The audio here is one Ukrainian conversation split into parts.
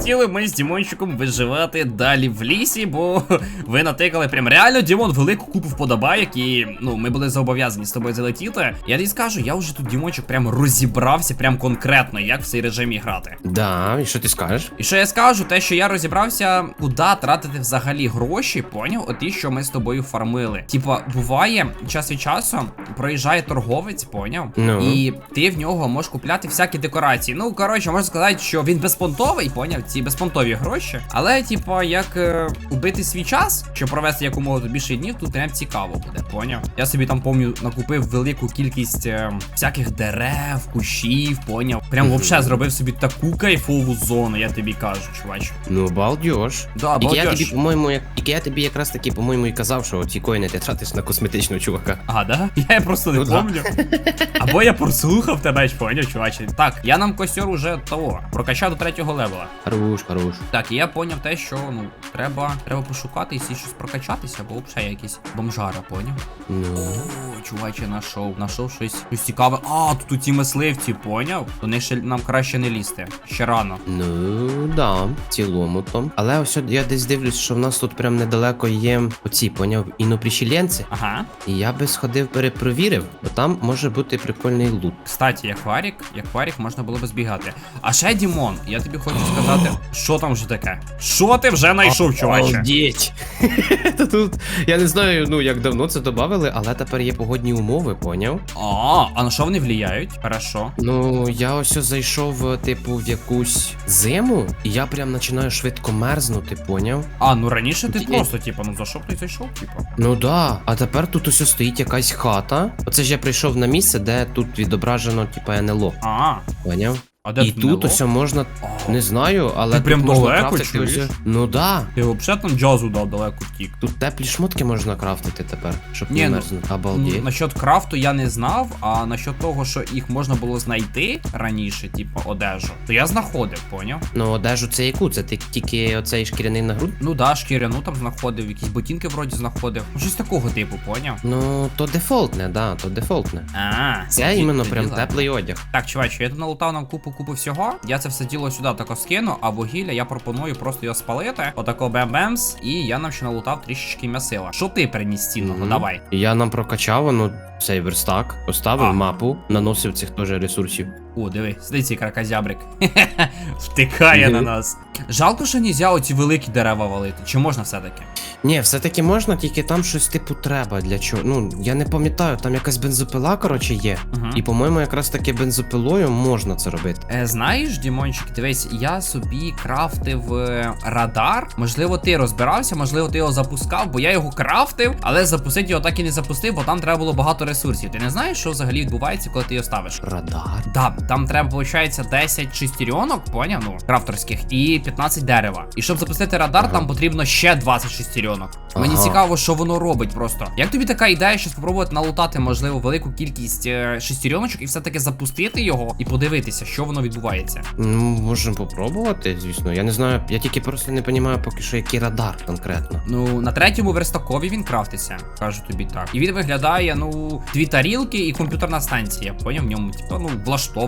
хотіли ми з Дімончиком виживати далі в лісі, бо ви натикали прям реально Дімон велику купу вподобайок, і ну ми були зобов'язані з тобою залетіти. Я тобі скажу, я вже тут Дімончик прям розібрався, прям конкретно, як в цей режимі грати. Да, і що ти скажеш? І що я скажу, те, що я розібрався, куди тратити взагалі гроші, поняв? Оті, що ми з тобою фармили. Типа, буває час від часу проїжджає торговець, поняв? Ну. І ти в нього можеш купляти всякі декорації. Ну, коротше, можна сказати, що він безпонтовий, поняв? Ці безпонтові гроші. Але, типа, як е, убити свій час, щоб провести якомога більше днів, тут прям цікаво буде, поняв? Я собі там помню, накупив велику кількість е, всяких дерев, кущів, поняв? Прям Мгм. вообще зробив собі таку кайфову зону, я тобі кажу, чувач. Ну, балдеж. Да, Тільки я тобі, по-моєму, як я тобі якраз таки, по-моєму, і казав, що ці коїни ти тратиш на косметичного чувака. А, да? Я просто не Ну да. помню. Або я прослухав тебе, поняв, чуваче. Так, я нам костер уже того прокачав до третього левела. Хорош, хорош. Так, і я поняв те, що ну треба, треба пошукати і щось прокачатися, бо взагалі я якийсь бомжара, поняв? Ну. О, чуваче, знайшов, знайшов щось, щось цікаве. А, тут ці мисливці, поняв? До них ще нам краще не лізти. Ще рано. Ну, да, в цілому то. Але ось от я десь дивлюсь, що в нас тут прям недалеко є оці, поняв, іноприщеленці. Ага. І я би сходив перепровірив, бо там може бути прикольний лут. Кстати, як варік, як варік можна було би збігати. А ще Дімон, я тобі хочу сказати, що там вже таке? Що ти вже знайшов, чуваче? Обалдеть. Та тут, я не знаю, ну як давно це додавали, але тепер є погодні умови, поняв? А, а на що вони влияють? Хорошо. Ну, я ось ось зайшов, типу, в якусь зиму, і я прям починаю швидко мерзнути, поняв? А, ну раніше ти просто, типу, ну зайшов, ти зайшов, типу. Ну да, а тепер тут ось ось стоїть якась хата. Оце ж я прийшов на місце, де тут відображено, типу, НЛО, А, поняв? А де І тут тут ось можна, О, не знаю, але Ти тут прям можна далеко, крафтити чуєш? ось- Ну да. Ти взагалі там джазу дав далеко втік. Тут теплі шмотки можна крафтити тепер, щоб Ні, не ну, мерзнути. Ну, Обалдеть. насчет крафту я не знав, а насчет того, що їх можна було знайти раніше, типу, одежу, то я знаходив, поняв? Ну, одежу це яку? Це ти тільки оцей шкіряний нагруд? Ну да, шкіряну там знаходив, якісь ботинки вроді знаходив. Ну, щось такого типу, поняв? Ну, то дефолтне, да, то дефолтне. А, Це тоді- іменно тоді прям ладно. теплий одяг. Так, чуваче, я тут налутав нам купу купу всього. Я це все діло сюди тако скину, а вугілля я пропоную просто його спалити. Отако бем-бемс, і я нам ще налутав трішечки м'ясила. Що ти приніс цінного? Мгм. Давай. Я нам прокачав, ну, цей верстак, поставив А. мапу, наносив цих теж ресурсів. О, диви, сиди цей кракозябрик. Втикає на нас. Жалко, що нельзя оці великі дерева валити. Чи можна все-таки? Ні, все-таки можна, тільки там щось типу треба для чого. Ну, я не пам'ятаю, там якась бензопила, коротше, є. Угу. І, по-моєму, якраз таки бензопилою можна це робити. Е, знаєш, Дімончик, дивись, я собі крафтив е, радар. Можливо, ти розбирався, можливо, ти його запускав, бо я його крафтив, але запустити його так і не запустив, бо там треба було багато ресурсів. Ти не знаєш, що взагалі відбувається, коли ти його ставиш? Радар. Да, там треба, виходить, 10 шестеренок, поняв, ну, крафтерських, і 15 дерева. І щоб запустити радар, Ага. там потрібно ще 20 шестеренок. Мені цікаво, що воно робить просто. Як тобі така ідея, що спробувати налутати, можливо, велику кількість е, шестереночок і все-таки запустити його і подивитися, що воно відбувається. Ну, можемо попробувати, звісно. Я не знаю, я тільки просто не розумію поки що, який радар конкретно. Ну, на третьому верстакові він крафтиться, кажу тобі так. І він виглядає, ну, дві тарілки і комп'ютерна станція. Поняв в ньому, типу, ну,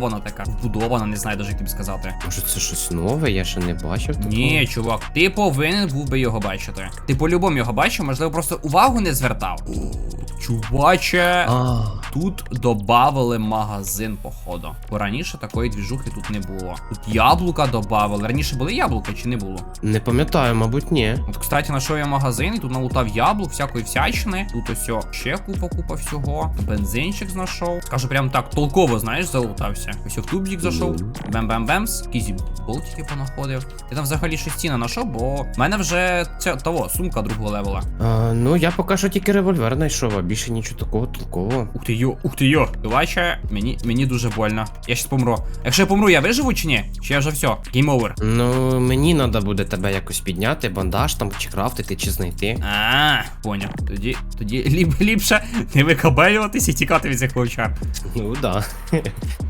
влаштована така, вбудована, не знаю даже, як тобі сказати. Може, це щось нове, я ще не бачив такого. Ні, чувак, ти повинен був би його бачити. Ти по-любому його бачив, можливо, просто увагу не звертав. Чуваче, А, тут добавили магазин, походу. Бо раніше такої двіжухи тут не було. Тут яблука добавили. Раніше були яблука чи не було? не пам'ятаю, мабуть, ні. От, кстати, знайшов я магазин і тут налутав яблук, всякої всячини. Тут ось ще купа купа всього. Бензинчик знайшов. Кажу, прям так толково, знаєш, залутався. Ось в тубзик зайшов. Бем-бем-бемс. Якісь болтики понаходив. Я там взагалі щось ціна знайшов, бо в мене вже ця того, сумка другого левела. А, ну, я поки що тільки револьвер знайшов, більше нічого такого толкового. Ух ти йо, ух ти йо. Бача, мені, мені дуже больно. Я щас помру. Якщо я помру, я виживу чи ні? Чи я вже все? Гейм овер. Ну, мені треба буде тебе якось підняти, бандаж там, чи крафтити, чи знайти. А, поняв. Тоді, тоді ліп, ліпше не викабелюватись і тікати від цих вовчар. Ну, да.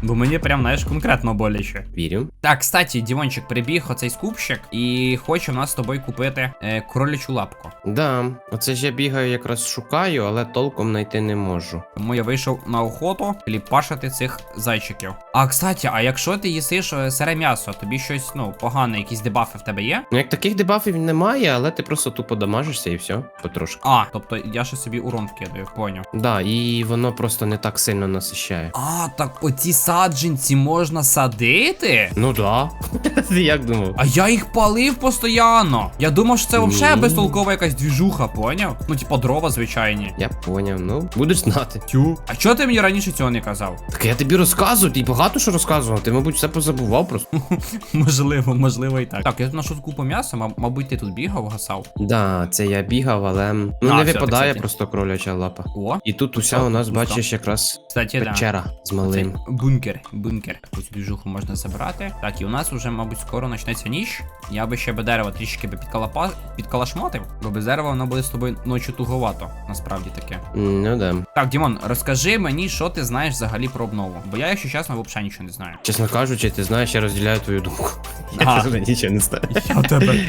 Бо мені прям, знаєш, конкретно боляче. Вірю. Так, кстати, Дівончик, прибіг оцей скупщик і хоче в нас з тобою купити е, кролячу лапку. Да, оце ж я бігаю, якраз шукаю, але толку толком знайти не можу. Тому я вийшов на охоту кліпашити цих зайчиків. А кстати, а якщо ти їсиш е, сире м'ясо, тобі щось, ну, погане, якісь дебафи в тебе є? Ну, як таких дебафів немає, але ти просто тупо дамажишся і все, потрошки. А, тобто я ще собі урон вкидаю, поняв. Да, і воно просто не так сильно насищає. А, так оці саджанці можна садити? Ну да. Ти як думав? А я їх палив постійно. Я думав, що це взагалі безтолкова якась двіжуха, поняв? Ну, типа дрова звичайні. Я поняв, ну будеш знати. Тю. А чого ти мені раніше цього не казав? Так я тобі розказую, ти багато що розказував, ти, мабуть, все позабував просто. можливо, можливо і так. Так, я тут знайшов купу м'яса, маб- мабуть, ти тут бігав, гасав. Да, це я бігав, але ну А, не все, випадає кстати. просто кроляча лапа. О, І тут уся О, у нас, ну, бачиш, якраз кстати, да. печера з малим. Цей бункер, бункер. Таку цю можна забрати. Так, і у нас вже, мабуть, скоро почнеться ніч. Я би ще би дерево трішки би підкалапа... підкалашмотив, бо без дерева воно буде з тобою ночі туговато. Насправді таке. Ну да. Так, Дімон, розкажи мені, що ти знаєш взагалі про обнову. Бо я, якщо чесно, взагалі нічого не знаю. Чесно кажучи, ти знаєш, я розділяю твою думку. Я тебе нічого не знаю. Я тебе,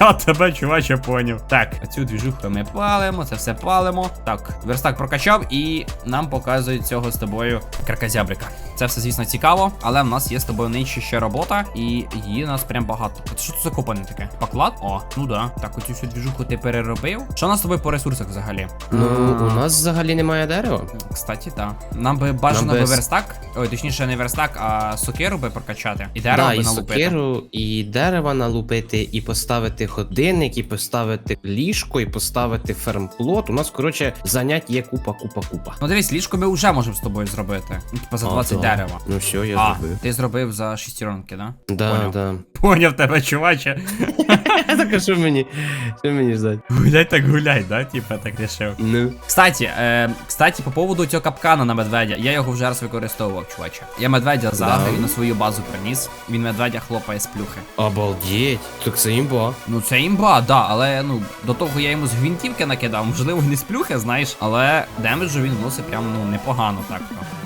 я тебе, чуваче, поняв. Так, цю двіжуху ми палимо, це все палимо. Так, верстак прокачав і нам показують цього з тобою кракозябрика. Це все, звісно, цікаво, але в нас є з тобою нижче ще робота, і її у нас прям багато. Це що це закопане таке? Поклад? О, ну да. Так, оцю всю двіжуху ти переробив. Що у нас з тобою по ресурсах взагалі? Ну, у нас взагалі немає дерева. Кстати, так. Нам би бажано Нам би без- верстак, ой, точніше, не верстак, а сокеру би прокачати. І дерево да, би і налупити. сокиру, і дерева налупити, і поставити годинник, і поставити ліжко, і поставити фермплот. У нас, коротше, занять є купа, купа, купа. Ну дивись, ліжко ми вже можемо з тобою зробити. Ну, типа за А, 20 да. дерева. Ну все, я а, зробив. ти зробив за шестеронки, да? Да, Поняв. да. Поняв тебе, чуваче. Так, а що мені? Що мені ждать? Гуляй так гуляй, да? Типа так рішив. Ну. Кстати, е, кстати, по поводу цього капкана на медведя, я його вже раз використовував, чуваче. Я медведя і на свою базу приніс. Він медведя хлопає з плюхи. Обалдеть. Так це імба. Ну це імба, да, але ну до того я йому з гвинтівки накидав, можливо, не з плюхи, знаєш, але демеджу він вносить прям ну непогано так.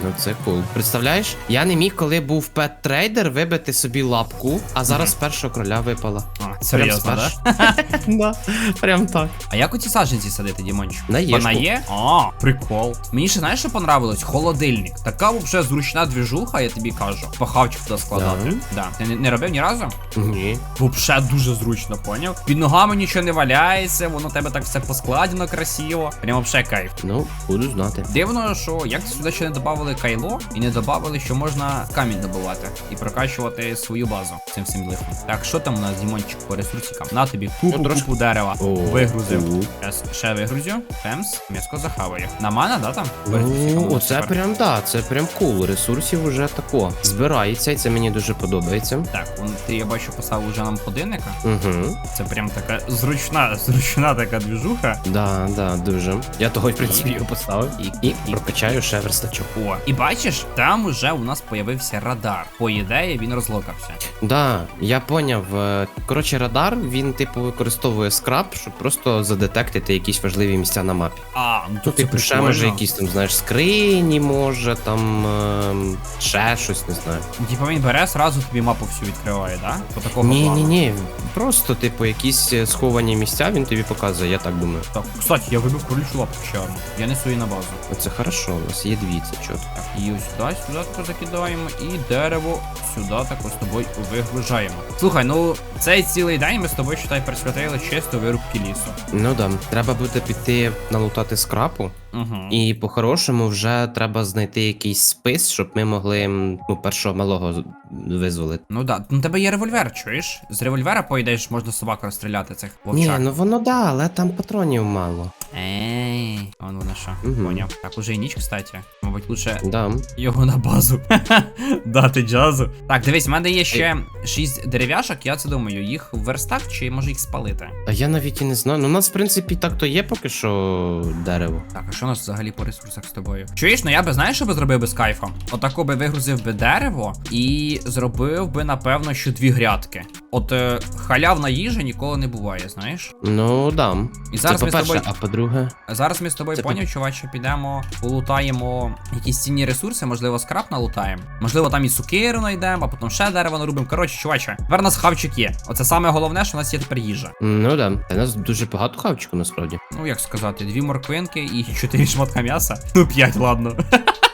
Ну це кул. Представляєш, я не міг, коли був пет трейдер, вибити собі лапку, а зараз з першого кроля випала. А, серйозно, Прям да? прям так. А як оці саджанці садити, Дімончик? Вона є? А, прикол. Мені ще знаєш, що понравилось? Холодильник. Така взагалі зручна двіжуха, я тобі кажу. Пахавчик туди складати. Да. Ти не, не робив ні разу? Ні. Вообще дуже зручно, поняв? Під ногами нічого не валяється, воно у тебе так все поскладено красиво. Прям вообще кайф. Ну, буду знати. Дивно, що як сюди ще не додавали кайло і не додавали, що можна камінь добувати і прокачувати свою базу цим всім лихом. Так, що там у нас, Дімончик, по ресурсикам? На тобі купу, ну, дерева. Вигрузив. Ще вигрузю. Темс, м'яско захаваю. На мене, да, там? Ну, у оце прям да, це прям кул. Ресурсів уже тако. Збирається, і це мені дуже подобається. Так, он, ти я бачу поставив уже нам годинника. Угу. Це прям така зручна, зручна така двіжуха. Да, да, дуже. Я того, в принципі, його поставив і, і прокачаю ще верстачок. О, і бачиш, там уже у нас появився радар. По ідеї він розлокався. Да, я поняв. Е, Коротше, радар він, типу, використовує скраб, щоб просто задетектити якісь важливі місця на мапі. А, ну Ну, тут це типу, ще може якісь там, знаєш, скрині, може, там ем, ще щось, не знаю. Типа він бере, сразу тобі мапу всю відкриває, да? По такого Ні, плану. ні, ні. Просто, типу, якісь е, сховані місця він тобі показує, я так думаю. Так, кстати, я вибив кролічу лапку ще одну. Я несу її на базу. Оце хорошо, у нас є дві, це чітко. Так, її сюди, сюди тако закидаємо, і дерево сюди тако з тобою вигружаємо. Слухай, ну цей цілий день ми з тобою считай присвятили чисто вирубки лісу. Ну да, треба буде піти налутати скрапу, Угу. і по-хорошому вже треба знайти якийсь спис, щоб ми могли ну, першого малого визволити. Ну да, ну тебе є револьвер, чуєш? З револьвера, поїдеш, можна собак розстріляти цих Ні, ну воно да, але там патронів мало. Ей, он на що. Мгм. Поняв. Так, уже і ніч, кстати. Мабуть, лучше Да. його на базу. Дати джазу. Так, дивись, в мене є ще 6 дерев'яшок, я це думаю, їх в верстак чи може їх спалити? А я навіть і не знаю. Ну, у нас, в принципі, так то є поки що дерево. Так, а що у нас взагалі по ресурсах з тобою? Чуєш, ну я би знаєш, що би зробив би з кайфом? Отако би вигрузив би дерево і зробив би, напевно, що дві грядки. От е, халявна їжа ніколи не буває, знаєш? Ну дам. І зараз Це ми з по-перше, тобою. а по-друге. Зараз ми з тобою Це поняв, чуваче, підемо, полутаємо якісь цінні ресурси, можливо, скраб налутаємо. Можливо, там і сукиру знайдемо, а потім ще дерево нарубимо. Коротше, чуваче, тепер у нас хавчик є. Оце саме головне, що у нас є тепер їжа. Ну да. Та нас дуже багато хавчику насправді. Ну, як сказати, дві морквинки і чотири шматка м'яса. Ну, п'ять, ладно.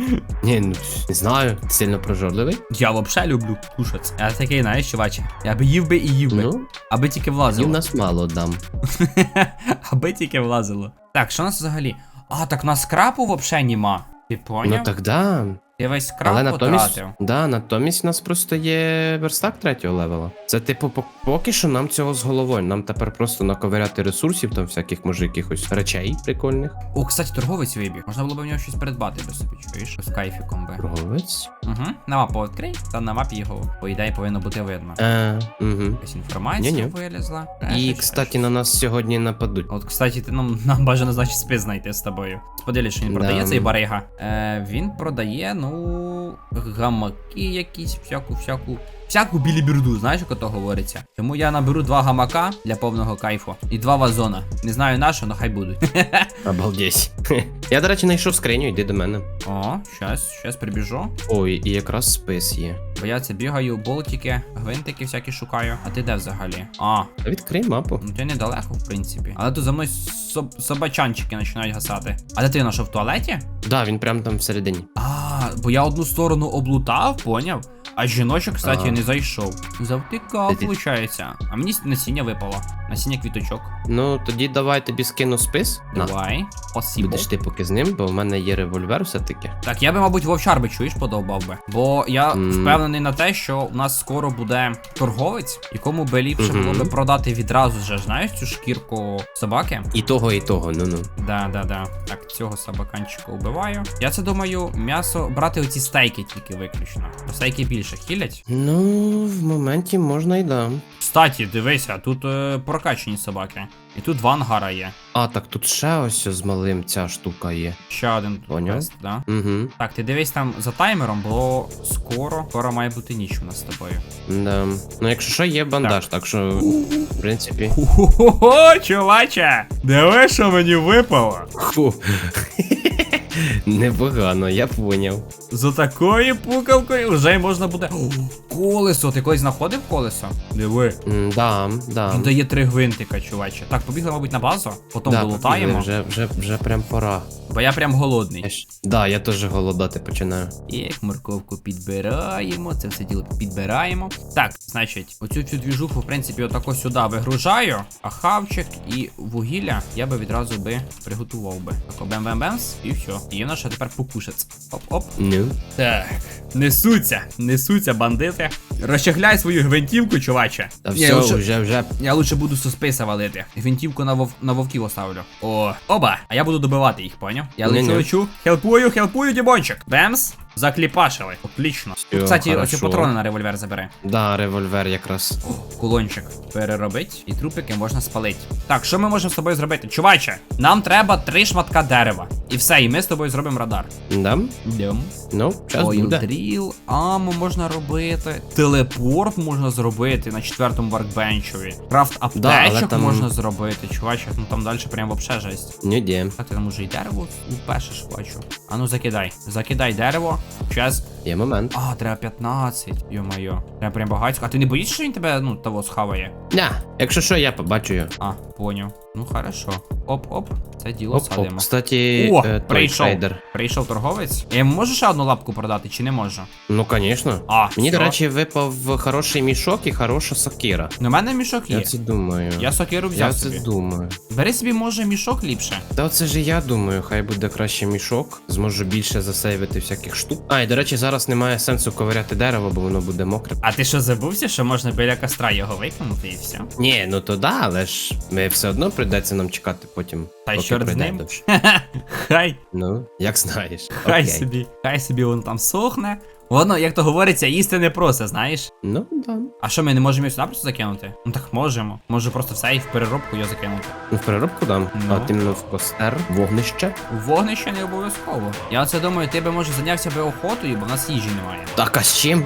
Ні, ну не знаю, сильно прожорливий. Я взагалі люблю кушати. Я такий, знаєш, чуваче. Я би їв би і їв би. Ну, Аби тільки і в нас мало дам. Аби тільки влазило. Так, що у нас взагалі? А, так у нас крапу взагалі нема. Ти поняв? Ну так да. Ти весь скрап Але натомість, потратив. да, натомість у нас просто є верстак третього левела. Це типу, по- поки що нам цього з головою. Нам тепер просто наковиряти ресурсів, там всяких, може, якихось речей прикольних. О, кстати, торговець вибіг. Можна було б в нього щось придбати би собі, чуєш? З кайфіком би. Торговець. Угу. На мапу відкрий, та на мапі його, по ідеї, повинно бути видно. Е, угу. Якась інформація Ні-ні. вилізла. І, Ще кстати, щось. на нас сьогодні нападуть. От, кстати, ти нам, нам бажано, значить, спис знайти з тобою. Споділі, що він Да. продає цей барига. Е, він продає, ну, гамаки якісь, всяку, всяку. Всяку біліберду, знаєш, як ото говориться. Тому я наберу два гамака для повного кайфу і два вазона. Не знаю на що, але хай будуть. Обалдеть. Я, до речі, знайшов скриню, йди до мене. О, щас, щас прибіжу. Ой, і якраз спис є. Бо я це бігаю, болтики, гвинтики всякі шукаю. А ти де взагалі? А, Та Відкрий мапу. ну ти недалеко, в принципі. Але тут за мною соб- собачанчики починають гасати. А де ти знайшов в туалеті? Да, він прям там всередині. А, бо я одну сторону облутав, поняв? А жіночок, кстати, Ага. не зайшов. Завтикав, ти- виходить. А мені насіння випало. Насіння квіточок. Ну, тоді давай тобі скину спис. На. Давай. Спасибо. Будеш ти поки з ним, бо в мене є револьвер все-таки. Так, я би, мабуть, вовчар би чуєш, подовбав би. Бо я М. впевнений на те, що у нас скоро буде торговець, якому би ліпше Мгм. було би продати відразу вже, знаєш, цю шкірку собаки. І того, і того, ну ну. Да, да, да. Так, цього собаканчика вбиваю. Я це думаю, м'ясо брати оці стейки тільки виключно. Бо стейки більше хілять. Ну, в моменті можна й да. Кстати, дивися, тут е, прокачані собаки. І тут два ангара є. А, так тут ще ось з малим ця штука є. Ще один Поняв. квест, да. Угу. Так, ти дивись там за таймером, бо скоро, скоро має бути ніч у нас з тобою. Да. Ну, якщо що, є бандаж, так, що, в принципі. Хо-хо-хо, чуваче! Диви, що мені випало. Фу. Непогано, я поняв. За такою пукалкою вже можна буде. Колесо, ти колись знаходив колесо? Диви. М, Да, да. Він дає три гвинтика, чуваче. Так, побігли, мабуть, на базу, потім да, долутаємо, Вже, вже, вже прям пора. бо я прям голодний. Я ж- Да, я теж голодати починаю. І як морковку підбираємо, це все діло підбираємо. Так, значить, оцю цю двіжуху, в принципі, отако сюди вигружаю, а хавчик і вугілля я би відразу би приготував би. Тако бем-бем-бемс, і все. І є в нас ще тепер покушать. Оп-оп. Ну. Так, несуться, несуться бандити. Розчехляй свою гвинтівку, чуваче. Та все, лучше- вже, вже. я лучше буду суспейса валити. Гвинтівку на, вов... на вовків оставлю. О, оба! А я буду добивати їх, поняв? Я лечу, лечу. Хелпую, хелпую, дібончик. Бемс. Закліпашили. Отлично. Тут, кстати, хорошо. оці патрони на револьвер забери. Да, револьвер якраз. Кулончик переробить, і трупики можна спалити. Так, що ми можемо з тобою зробити? Чуваче, нам треба три шматка дерева. І все, і ми з тобою зробимо радар. Да? Йдем. Ну, час буде. дріл, аму можна робити. Телепорт можна зробити на четвертому варкбенчові. Крафт Да, але аптечок там- можна зробити. Чуваче, ну там далі прям вообще жесть. Ну, де. Так, ти там уже і дерево упешиш, бачу. А ну закидай. Закидай дерево. Щас. Є момент. А, треба 15. Йо-моє. Треба прям багатько. А ти не боїшся, що він тебе, ну, того схаває? Ня, якщо що, я побачу його. А, поняв. Ну хорошо. Оп-оп. Це діло Оп, оп. садимо. Кстати, О, е, прийшов. трейдер. Прийшов торговець. Я йому можу ще одну лапку продати, чи не можу? Ну, звісно. А, Мені, до речі, випав хороший мішок і хороша сокира. Ну, в мене мішок є. Я це думаю. Я сокиру взяв Я собі. це думаю. Бери собі, може, мішок ліпше. Та оце ж я думаю, хай буде краще мішок. Зможу більше засейвити всяких штук. А, і до речі, зараз немає сенсу ковиряти дерево, бо воно буде мокре. А ти що забувся, що можна біля костра його викинути і все? Ні, ну то да, але ж ми все одно прийдеться нам чекати потім. Та й чорт з ним. Хай, Ну, як знаєш. хай Окей. собі, хай собі він там сохне. Воно, як то говориться, їсти не просто, знаєш. Ну, да. А що ми не можемо його сюди просто закинути? Ну так можемо. Може просто все і в переробку його закинути. Ну, в переробку дам. Ну. А іменно в костер, вогнище. У вогнище не обов'язково. Я оце думаю, ти би може зайнявся би охотою, бо в нас їжі немає. Так, а з чим?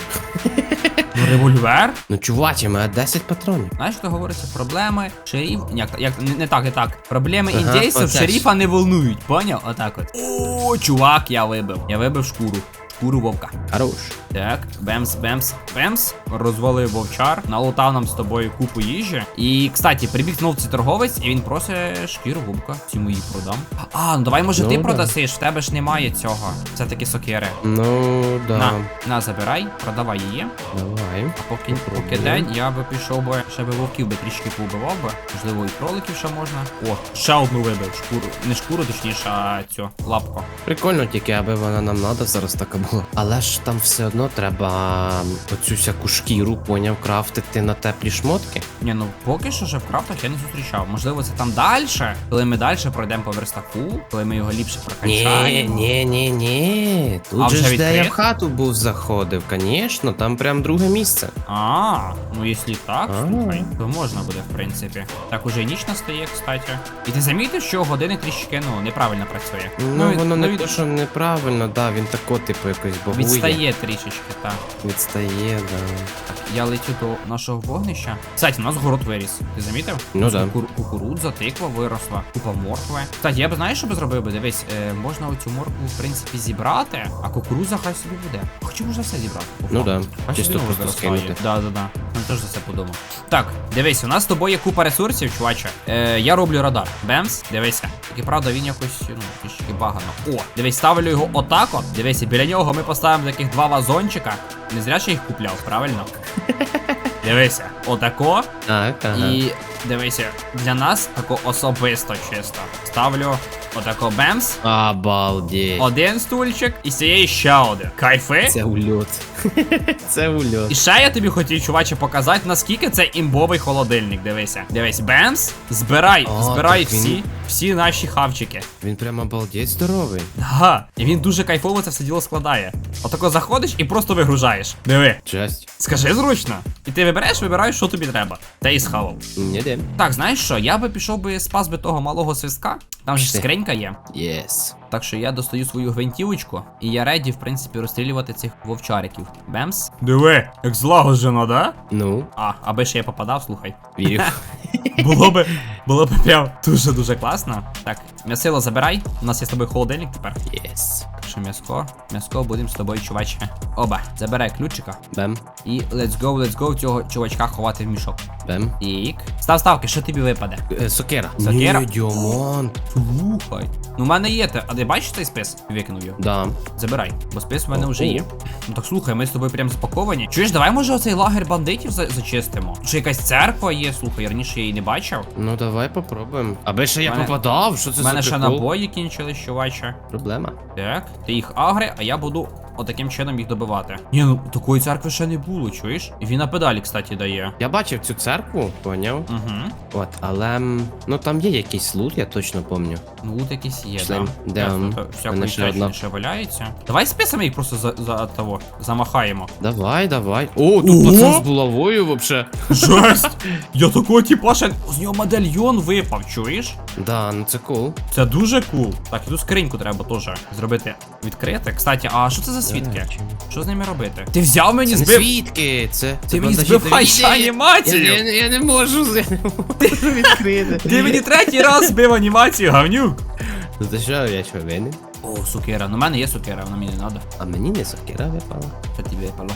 Ну, револьвер? Ну чувачі, мене 10 патронів. Знаєш, що говориться? Проблеми шериф. Як, як не, так, не так. Проблеми Ага, індійців шеріфа не волнують, поняв? Отак от. О, чувак, я вибив. Я вибив шкуру. Шкуру вовка. Хорош. Так, бемс, бемс, бемс. Розвалив вовчар, налутав нам з тобою купу їжі. І, кстати, прибіг знов цей торговець, і він просить шкіру вовка. Ці мої продам. А, ну давай, може, Ну, ти да. продасиш, в тебе ж немає цього. Це такі сокири. Ну, да. На, на, забирай, продавай її. Давай. А поки, поки день, я би пішов би, ще би вовків би трішки поубивав би. Можливо, і кроликів ще можна. О, ще одну вибив шкуру. Не шкуру, точніше, а цю лапку. Прикольно тільки, аби вона нам надо зараз така була. Але ж там все одно треба оцю всяку шкіру, поняв, крафтити на теплі шмотки. Ні, ну поки що вже в крафтах я не зустрічав. Можливо, це там далі, коли ми далі пройдемо по верстаку, коли ми його ліпше Ні, прокачаємо. ні, ні, ні. Тут А же вже ж де я в хату був заходив, звісно, там прям друге місце. А, ну якщо так, А. слухай, то можна буде, в принципі. Так уже і ніч настає, кстати. І ти замітив, що години трішки, ну, неправильно працює. Ну, він- воно не то, що неправильно, да, він тако, типу, якось багує. відстає трішечки, так. Відстає, да. Так, я летю до нашого вогнища. Кстати, у нас город виріс. Ти замітив? Ну да. кукур- Кукурудза, тиква виросла, купа моркви. Кстати, я б знаєш, що би зробив би? Дивись, е, можна оцю моркву, в принципі, зібрати, а кукурудза хай собі буде. Хоча можна все зібрати. по Ну факту. да, Хай чисто просто скинути. Да, да, да. Ну теж за це подумав. Так, дивись, у нас з тобою є купа ресурсів, чуваче. Е, я роблю радар. Бемс, дивися. Тільки правда, він якось, ну, трішки багано. О, дивись, ставлю його отак от. Дивися, біля нього ми поставимо таких два вазончика. Не зря ще їх купляв, правильно? Дивися, отако. Так, ага. І дивися, для нас тако особисто чисто. Ставлю отако бемс, Обалдеть. один стульчик і з цієї ще один. Кайфи? Це ульот. Це ульот. І ще я тобі хотів, чуваче, показати, наскільки це імбовий холодильник. Дивися. Дивись, бемс, збирай, А, збирай так він- всі, всі наші хавчики. Він прям обалдеть здоровий. Ага, і він дуже кайфово це все діло складає. Отако заходиш і просто вигружаєш. Диви. Жесть. Скажи зручно. І ти вибереш, вибираєш, що тобі треба. Та і схавав. Ніде. Так, знаєш що? Я би пішов би спас би того малого свистка. Там же ж скринька є. Єс. Так що я достаю свою гвинтівочку, і я реді, в принципі, розстрілювати цих вовчариків. Бемс. Диви, як злагоджено, да? Ну, А, аби ще я попадав, слухай. вірю. Було би, було б прям дуже-дуже класно. Так, м'ясило забирай. У нас є з тобою холодильник тепер. Єс. Що м'яско, м'яско будемо з тобою, чуваче. Оба, забирай ключика. Бем. І let's go, let's go цього чувачка ховати в мішок. Бем. Тік. Став ставки, що тобі випаде? Е, Сокера. Сокира? Ні, діамант. Слухай. Ну, в мене є те. А ти бачиш цей спис? Викинув його. Да. Забирай, бо спис в мене О, вже є. Ну так слухай, ми з тобою прям запаковані. Чуєш, давай може оцей лагер бандитів за- зачистимо? Чи якась церква є, слухай, раніше я її не бачив. Ну давай попробуємо. Аби ще я Мене- попадав, що це У мене за ще прикол? набої кінчились, чуваче. Проблема. Так, ти їх агри, а я буду отаким чином їх добивати. Ні, ну такої церкви ще не було, чуєш? І він на педалі, кстати, дає. Я бачив цю церкву, поняв. Угу. От, але м, ну там є якийсь лут, я точно пам'ятаю. Ну, лут якийсь є, Пішли. да. Де, Ясно, то мене Всякої ще одна. ще валяється. Давай списами їх просто за, за того замахаємо. Давай, давай. О, тут Ого! пацан з булавою вообще. Жесть! Я такого типа ще з нього медальйон випав, чуєш? Да, ну це кул. Це дуже кул. Так, і тут скриньку треба теж зробити відкрити. Кстати, а що це за свідки? Що з ними робити? Ти взяв мені збив. свідки, це. Ти мені збив хай анімацію! Я, я, я не можу, я не можу відкрити. Ти мені третій раз збив анімацію, гавнюк. Ну то що, я що, винен? О, сукера. Ну в мене є сукера, вона мені не треба. А мені не сокира випала. Що тобі випало?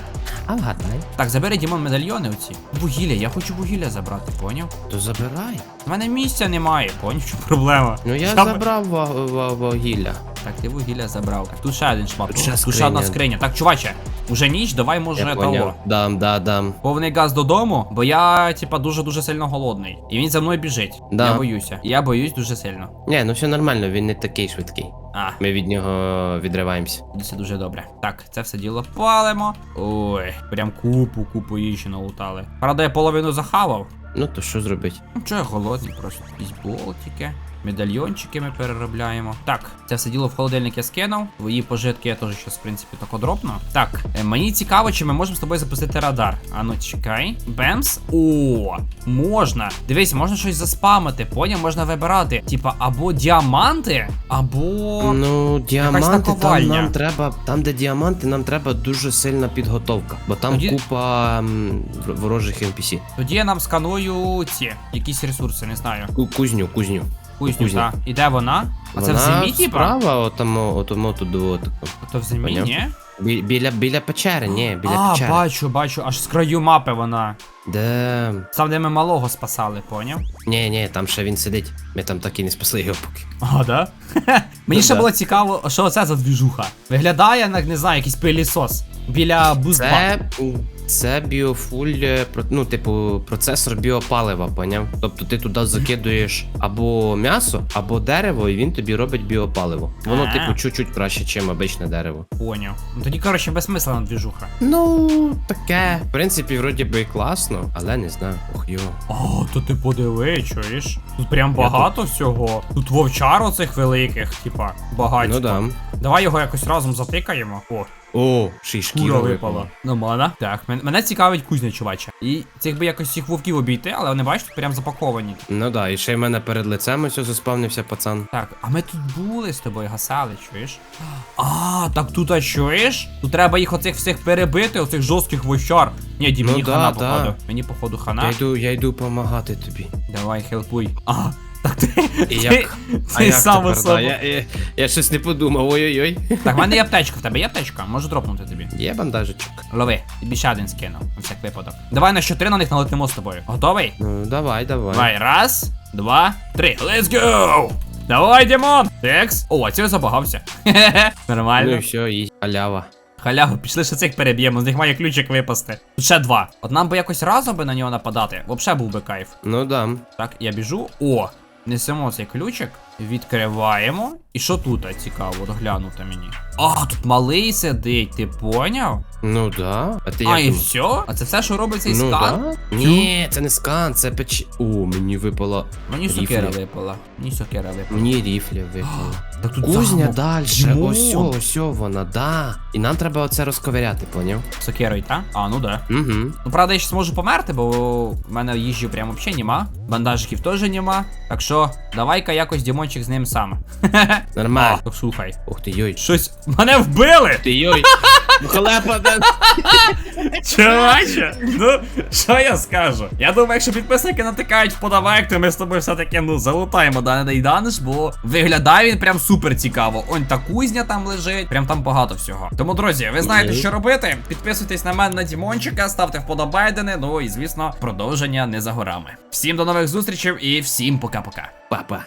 А вгадай. Так, забери Дімон медальйони оці. Вугілля, я хочу вугілля забрати, поняв? То забирай. У мене місця немає, поняв, що проблема. Ну я Там- забрав ва- ва- вугілля. Так, ти вугілля забрав. Тут ще один шмат. Тут ще Тут ще одна скриня. скриня. Так, чуваче, уже ніч, давай може Я того. поняв. Дам, да, дам. Повний газ додому, бо я, типа, дуже-дуже сильно голодний. І він за мною біжить. Да. Я боюся. Я боюсь дуже сильно. Ні, ну все нормально, він не такий швидкий. А, Ми від нього відриваємося. це дуже добре. Так, це все діло палимо. Ой, прям купу, купу їжі налутали. Правда, я половину захавав, Ну то що зробить? Ну, чого я голодний, просто якісь болтики. Медальйончики ми переробляємо. Так, це все діло в холодильник я скинув. Твої пожитки я теж щас, в принципі, так одропну. Так, е, мені цікаво, чи ми можемо з тобою запустити радар. А ну чекай. Бемс. О, можна. Дивись, можна щось заспамити. Поняв, можна вибирати. Типа, або діаманти, або. Ну, діаманти там нам треба. Там, де діаманти, нам треба дуже сильна підготовка. Бо там Тоді- купа м, ворожих NPC. Тоді я нам сканую ці якісь ресурси, не знаю. Кузню, Кузню, кузню. Кузню, так. І де вона? А це в зимі землі, типа? справа, отамо, отамо туди, отако. То в землі, Поняв. ні? Бі- Біля, біля печери, ні, біля а, печери. бачу, бачу, аж з краю мапи вона. Де. Там, де ми малого спасали, поняв? Ні, ні, там ще він сидить. Ми там так і не спасли його поки. А, да? Мені Ну ще да. було цікаво, що це за двіжуха. Виглядає, як не знаю, якийсь пилісос. Біля бузбаку. Це, це біофуль, е, ну, типу, процесор біопалива, поняв? Тобто ти туди закидуєш або м'ясо, або дерево, і він тобі робить біопаливо. Воно, А. типу, чуть-чуть краще, ніж обичне дерево. Поняв. Ну тоді, коротше, безсмислена двіжуха. Ну, таке. В принципі, вроді би і класно, але не знаю. Ох йо. О, то ти подиви, чуєш? Тут прям багато всього. Тут вовчар оцих великих, типа, багатько. Ну да. Давай його якось разом затикаємо. О, О, шишки Кура випала. Нормально. Так, мен- мене цікавить кузня, чувача. І цих би якось всіх вовків обійти, але вони бачите, прям запаковані. Ну да, і ще й в мене перед лицем ось заспавнився пацан. Так, а ми тут були з тобою, гасали, чуєш? А, так тут а чуєш? Тут треба їх оцих всіх перебити, оцих жорстких вощар. Ні, Дім, Ну мені да, хана, да. походу. Мені, походу, хана. Я йду, я йду помагати тобі. Давай, хелпуй. А, так ти. І ти. А ти як сам тепер, да? Я, я, я щось не подумав, ой-ой-ой. Так, в мене є аптечка, в тебе є аптечка? Можу дропнути тобі. Є бандажечок. Лови, тобі ще один скину, на всяк випадок. Давай на щотри на них налетимо з тобою. Готовий? Ну, давай, давай. Давай, раз, два, три. Let's go! Давай, Дімон! Текс. О, а цього забагався. Хе-хе. Ну Нормально. і все, і халява. Халяву, пішли ще цих переб'ємо, з них має ключик випасти. Тут ще два. От нам би якось разом би на нього нападати. Вообще був би кайф. Ну да. Так, я біжу. О! Несемо цей ключик, відкриваємо. І що тут цікаво, от глянути мені. А, тут малий сидить, ти поняв? Ну да. А ти а, як і думав? все? А це все, що робить цей ну, скан? Да? Ні, це не скан, це печ. О, мені випало. Мені Ріфлі. сокира випала. Мені сокира випала. Мені ріфля випало. Так тут Кузня замок. далі. Дімон. Ось, ось вона, да. І нам треба оце розковиряти, поняв? Сокирою, та? А, ну да. Угу. Ну, правда, я ще зможу померти, бо в мене їжі прям взагалі нема. Бандажиків теж нема. Так що, давай-ка якось Дімончик з ним сам. Нормально. А, слухай. Ух ти йой. Щось. Мене вбили! Ти йой. Халепа, де. Чуваче, ну що я скажу? Я думаю, якщо підписники натикають вподобайк, то ми з тобою все-таки ну залутаємо даний даниш, бо виглядає він прям супер цікаво. Он та кузня там лежить, прям там багато всього. Тому, друзі, ви знаєте, що робити. Підписуйтесь на мене на Дімончика, ставте вподобайдени. Ну і звісно, продовження не за горами. Всім до нових зустрічей і всім пока-пока. Папа.